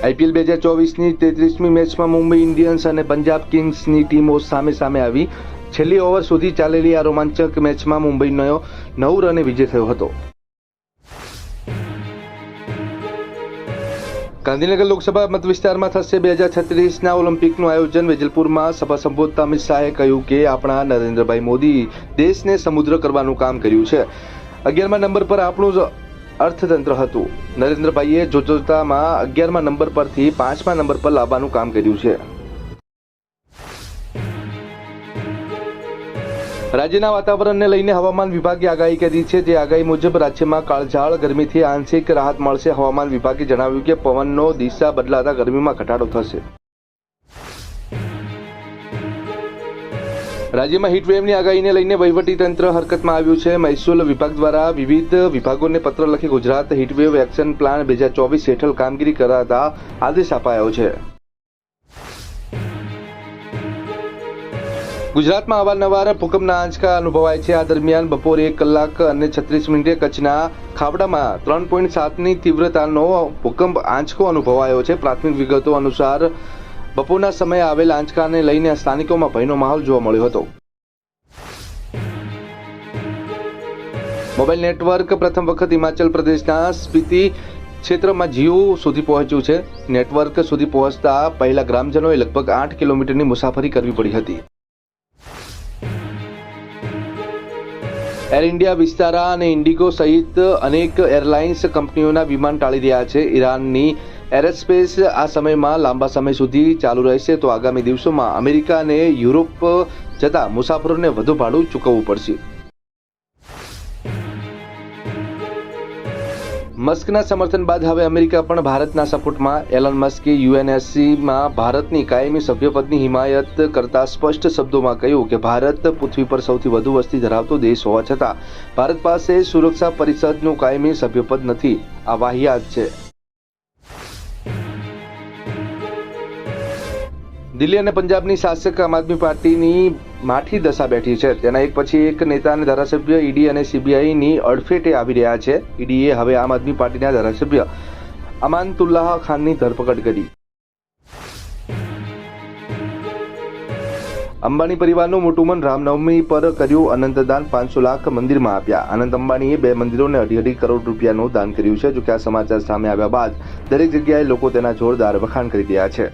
IPL બે હજાર ચોવીસની તેત્રીસમી મેચમાં મુંબઈ ઇન્ડિયન્સ અને પંજાબ કિંગ્સની ટીમો સામે સામે આવી. છેલ્લી ઓવર સુધી ચાલેલી આ રોમાંચક મેચમાં મુંબઈનો નવ રને વિજય થયો હતો. ગાંધીનગર લોકસભા મત વિસ્તારમાં થશે બે હજાર છત્રીસના ઓલિમ્પિકનું આયોજન. વેજલપુરમાં સભા સંબોધતા અમિત શાહે કહ્યું કે આપણા નરેન્દ્રભાઈ મોદી દેશને સમુદ્ર કરવાનું કામ કર્યું છે. અગિયારમા નંબર પર આપણું અર્થતંત્ર હતું. નરેન્દ્રભાઈએ જોજોતામાં અગિયારમા નંબર પરથી પાંચમા નંબર પર લાવવાનું કામ કર્યું છે. રાજ્યના વાતાવરણને લઈને હવામાન વિભાગે આગાહી કરી છે. જે આગાહી મુજબ રાજ્યમાં કાળઝાળ, ગરમીથી આંશિક રાહત મળશે. હવામાન વિભાગે જણાવ્યું કે પવનનો દિશા બદલાતા ગરમીમાં ઘટાડો થશે. રાજ્યમાં હીટવેવની આગાહીને લઈને વહીવટીતંત્ર હરકતમાં આવ્યું છે. મહેસૂલ વિભાગ દ્વારા વિવિધ વિભાગોને પત્ર લખી ગુજરાત હીટવેવ એક્શન પ્લાન બે હજાર ચોવીસ હેઠળ કામગીરી કરાતા આદેશ અપાયો છે. ગુજરાતમાં અવારનવાર ભૂકંપના આંચકા અનુભવાય છે. આ દરમિયાન બપોરે એક કલાક અને છત્રીસ મિનિટે કચ્છના ખાવડામાં ત્રણ પોઈન્ટ સાતની તીવ્રતાનો ભૂકંપ આંચકો અનુભવાયો છે. પ્રાથમિક વિગતો અનુસાર બપોરના સમયે આવેલ આંચકાને લઈને સ્થાનિકોમાં ભયનો માહોલ જોવા મળ્યો હતો. મોબાઈલ નેટવર્ક પ્રથમ વખત હિમાચલ પ્રદેશના સ્પીતિ ક્ષેત્રમાં જીઓ સુધી પહોંચ્યું છે. નેટવર્ક સુધી પહોંચતા પહેલા ગ્રામજનોએ લગભગ આઠ કિલોમીટરની મુસાફરી કરવી પડી હતી. એર ઇન્ડિયા, વિસ્તારા અને ઇન્ડિગો સહિત અનેક એરલાઇન્સ કંપનીઓના વિમાન ટાળી રહ્યા છે. ઈરાનની એરોસ્પેસ આ સમયમાં લાંબા સમય સુધી ચાલુ રહેશે તો આગામી દિવસોમાં અમેરિકા અને યુરોપ જતા મુસાફરોને વધુ ભાડું ચૂકવવું પડશે. મસ્કના સમર્થન બાદ હવે અમેરિકા પણ ભારતના સપોર્ટમાં. એલન મસ્કે યુએનએસસીમાં ભારતની કાયમી સભ્યપદની હિમાયત કરતા સ્પષ્ટ શબ્દોમાં કહ્યું કે ભારત પૃથ્વી પર સૌથી વધુ વસ્તી ધરાવતો દેશ હોવા છતાં ભારત પાસે સુરક્ષા પરિષદનું કાયમી સભ્યપદ નથી. આ વાહિયાત છે. દિલ્હી અને પંજાબની શાસક આમ આદમી પાર્ટીની માઠી દશા બેઠી છે. તેના એક પછી એક નેતા અને ધારાસભ્ય ઈડી અને સીબીઆઈની અડફેટે આવી રહ્યા છે. ઈડીએ હવે આમ આદમી પાર્ટીના ધારાસભ્ય અમાનતુલ્લાહ ખાનની ધરપકડ કરી. અંબાણી પરિવારનું મોટું મન રામનવમી પર કર્યું અનંતદાન પાંચસો લાખ મંદિરમાં આપ્યા. અનંત અંબાણીએ બે મંદિરોને અઢી અઢી કરોડ રૂપિયાનું દાન કર્યું છે જો કે આ સમાચાર સામે આવ્યા બાદ દરેક જગ્યાએ લોકો તેના જોરદાર વખાણ કરી રહ્યા છે.